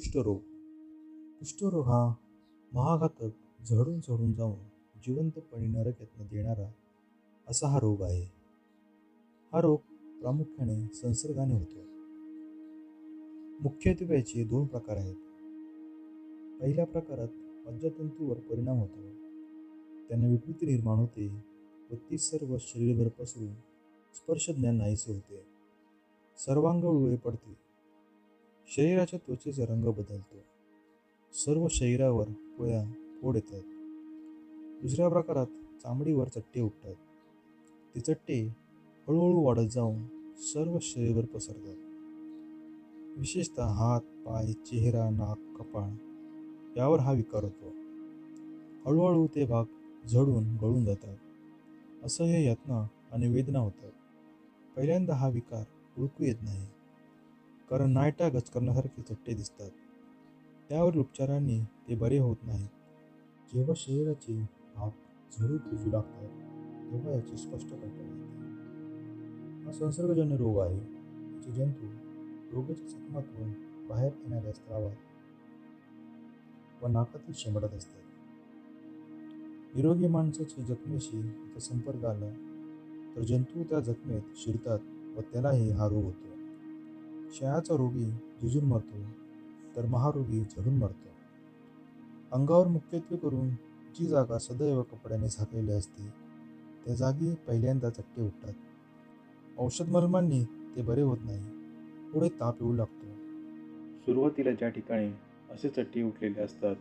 कुष्ठरोग. कुष्ठरोग हा महाघातक झडून झडून जाऊन जिवंतपणे नरक देणारा असा हा रोग आहे. हा रोग प्रामुख्याने संसर्गाने होतो. मुख्यत्वे याचे दोन प्रकार आहेत. पहिल्या प्रकारात मज्जातंतूवर परिणाम होतो. त्याने विकृती निर्माण होते व ती सर्व शरीरभर पसरून स्पर्शज्ञान नाहीसे होते. सर्वांग उळे पडते. शरीराच्या त्वचेचा रंग बदलतो. सर्व शरीरावर पोळ्या फोड येतात. दुसऱ्या प्रकारात चामडीवर चट्टे उठतात. ते चट्टे हळूहळू वाढत जाऊन सर्व शरीरभर पसरतात. विशेषतः हात पाय चेहरा नाक कपाळ यावर हा विकार होतो. हळूहळू ते भाग झडून गळून जातात. असह्य यातना आणि वेदना होतात. पहिल्यांदा हा विकार ओळखू येत नाही. कारण नायटा गचकरण्यासारखे चट्टे दिसतात. त्यावरील उपचारांनी ते बरे होत नाहीत. जेव्हा शरीराचे भाग झडू खुजू लागतात तेव्हा याची स्पष्ट कल्पना येते. हा संसर्गजन्य रोग आहे. जे जंतू रोगाच्या जखमातून बाहेर येणाऱ्या स्त्रावात व नाकातील शेंबडत असतात. निरोगी माणसाच्या जखमेशी संपर्क आला तर जंतू त्या जखमेत शिरतात व त्यालाही हा रोग होतो. क्षयाचा रोगी झुजून मरतो तर महारोगी झडून मरतो. अंगावर मुख्यत्वे करून जी जागा सदैव कपड्याने झाकलेली असते त्या जागी पहिल्यांदा चट्टे उठतात. औषध मलमांनी ते बरे होत नाही पुढे ताप येऊ लागतो. सुरुवातीला ज्या ठिकाणी असे चट्टे उठलेले असतात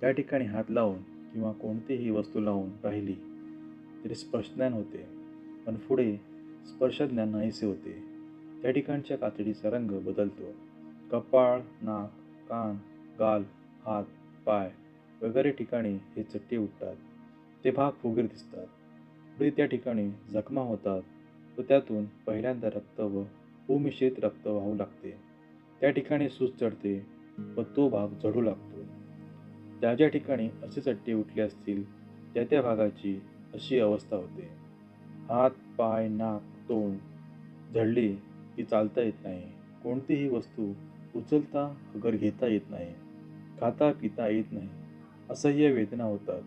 त्या ठिकाणी हात लावून किंवा कोणतीही वस्तू लावून राहिली तरी स्पर्शज्ञान होते पण पुढे स्पर्शज्ञान नाहीसे होते. त्या ठिकाणच्या कातडीचा रंग बदलतो. कपाळ नाक कान गाल हात पाय वगैरे ठिकाणी हे चट्टे उठतात. ते भाग फुगीर दिसतात. पुढे त्या ठिकाणी जखमा होतात व त्यातून पहिल्यांदा रक्त व भूमिश्रित रक्त वाहू लागते. त्या ठिकाणी सूज चढते व तो भाग झडू लागतो. ज्या ज्या ठिकाणी असे चट्टे उठले असतील त्या त्या भागाची अशी अवस्था होते. हात पाय नाक तोंड झडली की चालता येत नाही. कोणतीही वस्तू उचलता अगर घेता येत नाही. खाता पिता येत नाही. असह्य वेदना होतात.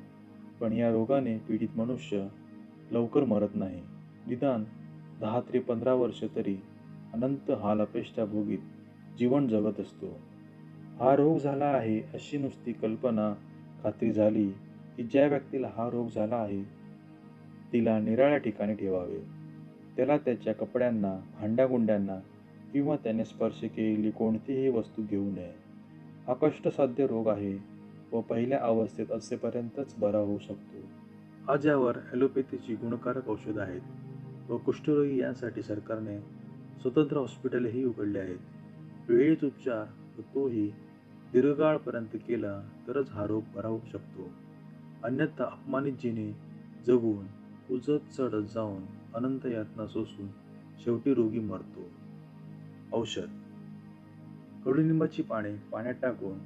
पण या रोगाने पीडित मनुष्य लवकर मरत नाही. निदान दहा ते पंधरा वर्ष तरी अनंत हाल अपेष्टा भोगीत जीवन जगत असतो. हा रोग झाला आहे अशी नुसती कल्पना खात्री झाली की ज्या व्यक्तीला हा रोग झाला आहे तिला निराळ्या ठिकाणी ठेवावे. त्याला त्याच्या कपड्यांना भांड्यागुंड्यांना किंवा त्याने स्पर्श केलेली कोणतीही वस्तू घेऊ नये. हा कष्टसाध्य रोग आहे व पहिल्या अवस्थेत असेपर्यंतच बरा होऊ शकतो. हा ज्यावर ॲलोपॅथीची गुणकारक औषधं आहेत व कुष्ठरोगी यांसाठी सरकारने स्वतंत्र हॉस्पिटलही उघडले आहेत. वेळीच उपचार व तोही दीर्घकाळपर्यंत केला तरच हा रोग बरा होऊ शकतो. अन्यथा अपमानित जिने जगून उजत चढत जाऊन अनंत यातना सोसून शेवटी रोगी मरतो. औषध. कडुलिंबाची पाने पाण्यात टाकून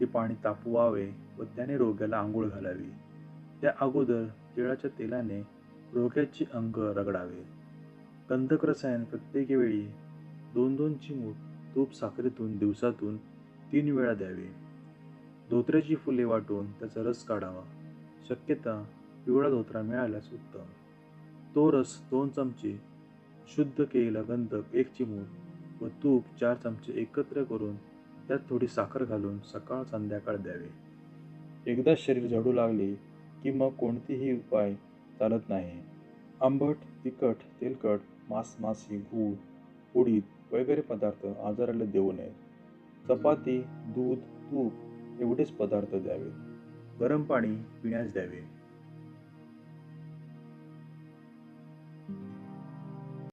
ते पाणी तापवावे व त्याने रोग्याला आंघोळ घालावी. त्या अगोदर तिळाच्या तेलाने रोग्याचे अंग रगडावे. गंधक रसायन प्रत्येक वेळी दोन दोन चिमूट तूप साखरेतून दिवसातून तीन वेळा द्यावे. धोत्र्याची फुले वाटून त्याचा रस काढावा. शक्यता पिवळा धोत्रा मिळाल्यास उत्तम. तो रस दोन चमचे शुद्ध केलेला गंधक एक चिमूट व तूप चार चमचे एकत्र करून त्यात थोडी साखर घालून सकाळ संध्याकाळ द्यावे. एकदा शरीर झडू लागले की मग कोणतेही उपाय चालत नाही. आंबट तिखट तेलकट मांस मासी गूळ उडीद वगैरे पदार्थ आजाराला देऊ नयेत चपाती दूध तूप एवढेच पदार्थ द्यावे. गरम पाणी पिण्यास द्यावे.